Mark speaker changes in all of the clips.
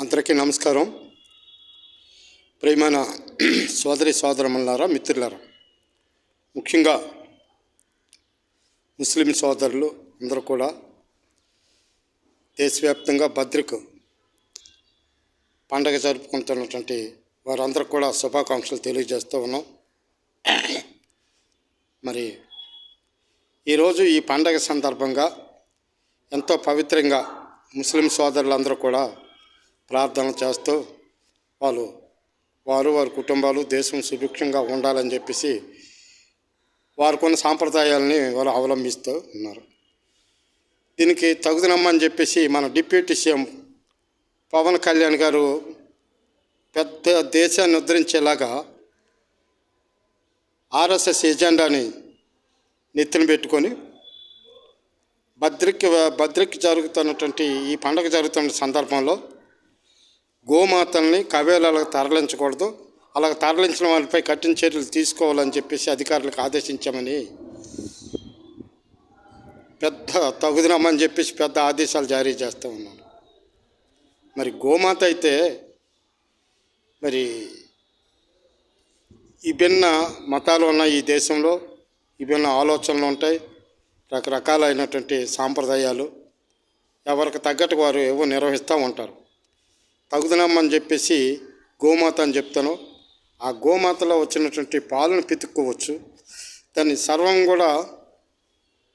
Speaker 1: అందరికీ నమస్కారం. ప్రేమైన సోదరి సోదరమన్నారా మిత్రులారా. ముఖ్యంగా ముస్లిం సోదరులు అందరూ కూడా దేశవ్యాప్తంగా భద్రకు పండగ జరుపుకుంటున్నటువంటి వారందరూ కూడా శుభాకాంక్షలు తెలియజేస్తూ ఉన్నాం. మరి ఈరోజు ఈ పండగ సందర్భంగా ఎంతో పవిత్రంగా ముస్లిం సోదరులందరూ కూడా ప్రార్థన చేస్తూ వాళ్ళు వారు వారి కుటుంబాలు దేశం సుభిక్షంగా ఉండాలని చెప్పేసి వారు కొన్ని సాంప్రదాయాలని వాళ్ళు అవలంబిస్తూ ఉన్నారు. దీనికి తగుదనమ్మని చెప్పేసి మన డిప్యూటీ సీఎం పవన్ కళ్యాణ్ గారు పెద్ద దేశాన్ని ఉద్ధరించేలాగా ఆర్ఎస్ఎస్ ఎజెండాని నెత్తిన పెట్టుకొని భద్రకి భద్రకి జరుగుతున్నటువంటి ఈ పండగ జరుగుతున్న సందర్భంలో గోమాతల్ని కవేలాలకు తరలించకూడదు. అలా తరలించిన వారిపై కఠిన చర్యలు తీసుకోవాలని చెప్పేసి అధికారులకు ఆదేశించామని. పెద్ద తగుదనమని చెప్పేసి పెద్ద ఆదేశాలు జారీ చేస్తూ ఉన్నాను. మరి గోమాత అయితే మరి విభిన్న మతాలు ఉన్న ఈ దేశంలో విభిన్న ఆలోచనలు ఉంటాయి. రకరకాలైనటువంటి సాంప్రదాయాలు. ఎవరికి తగ్గట్టు వారు ఏవో నిర్వహిస్తూ ఉంటారు. తగుదనమ్మని చెప్పేసి గోమాత అని చెప్తాను. ఆ గోమాతలో వచ్చినటువంటి పాలను పితుక్కోవచ్చు. దాన్ని సర్వం కూడా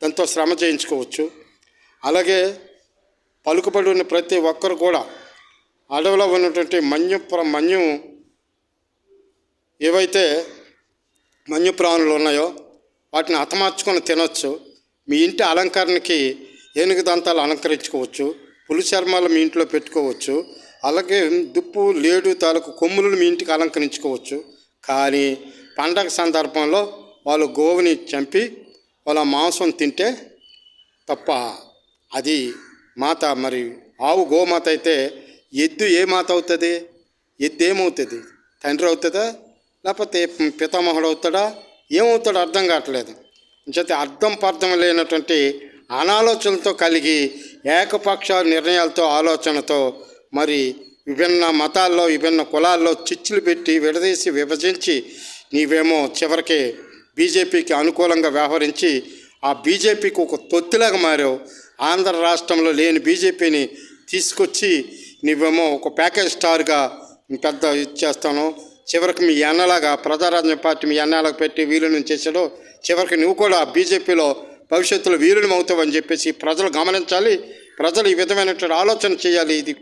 Speaker 1: దాంతో శ్రమ చేయించుకోవచ్చు. అలాగే పలుకుబడి ఉన్న ప్రతి ఒక్కరు కూడా అడవిలో ఉన్నటువంటి మన్యు మన్యు ఏవైతే మన్యు ప్రాణులు ఉన్నాయో వాటిని హతమార్చుకొని తినొచ్చు. మీ ఇంటి అలంకరణకి ఏనుగు దంతాలు అలంకరించుకోవచ్చు. పులి చర్మాలు మీ ఇంట్లో పెట్టుకోవచ్చు. అలాగే దుప్పు లేడు తాలూకు కొమ్ములను మీ ఇంటికి అలంకరించుకోవచ్చు. కానీ పండగ సందర్భంలో వాళ్ళు గోవుని చంపి వాళ్ళ మాంసం తింటే తప్ప అది మాత మరి ఆవు గోమాత అయితే ఎద్దు ఏ మాత అవుతుంది? ఎద్దు ఏమవుతుంది తండ్రి అవుతుందా? లేకపోతే పితామహుడు అవుతాడా? ఏమవుతాడో అర్థం కావట్లేదు. చేత అర్థం పర్థం లేనటువంటి అనాలోచనతో కలిగి ఏకపక్ష నిర్ణయాలతో ఆలోచనతో మరి విభిన్న మతాల్లో విభిన్న కులాల్లో చిచ్చులు పెట్టి విడదీసి విభజించి నీవేమో చివరికి బీజేపీకి అనుకూలంగా వ్యవహరించి ఆ బీజేపీకి ఒక తొత్తిలాగా మారావు. ఆంధ్ర రాష్ట్రంలో లేని బీజేపీని తీసుకొచ్చి నువ్వేమో ఒక ప్యాకేజ్ స్టార్గా పెద్ద ఇచ్చేస్తాను చివరికి మీ అన్నలాగా ప్రజారాజ్యం పార్టీ మీ అన్నలాగా పెట్టి వీలుని చేశాడు. చివరికి నువ్వు కూడా బీజేపీలో భవిష్యత్తులో వీరుని అవుతావని చెప్పేసి ప్రజలు గమనించాలి. ప్రజలు ఈ విధమైనటువంటి ఆలోచన చేయాలి. ఇది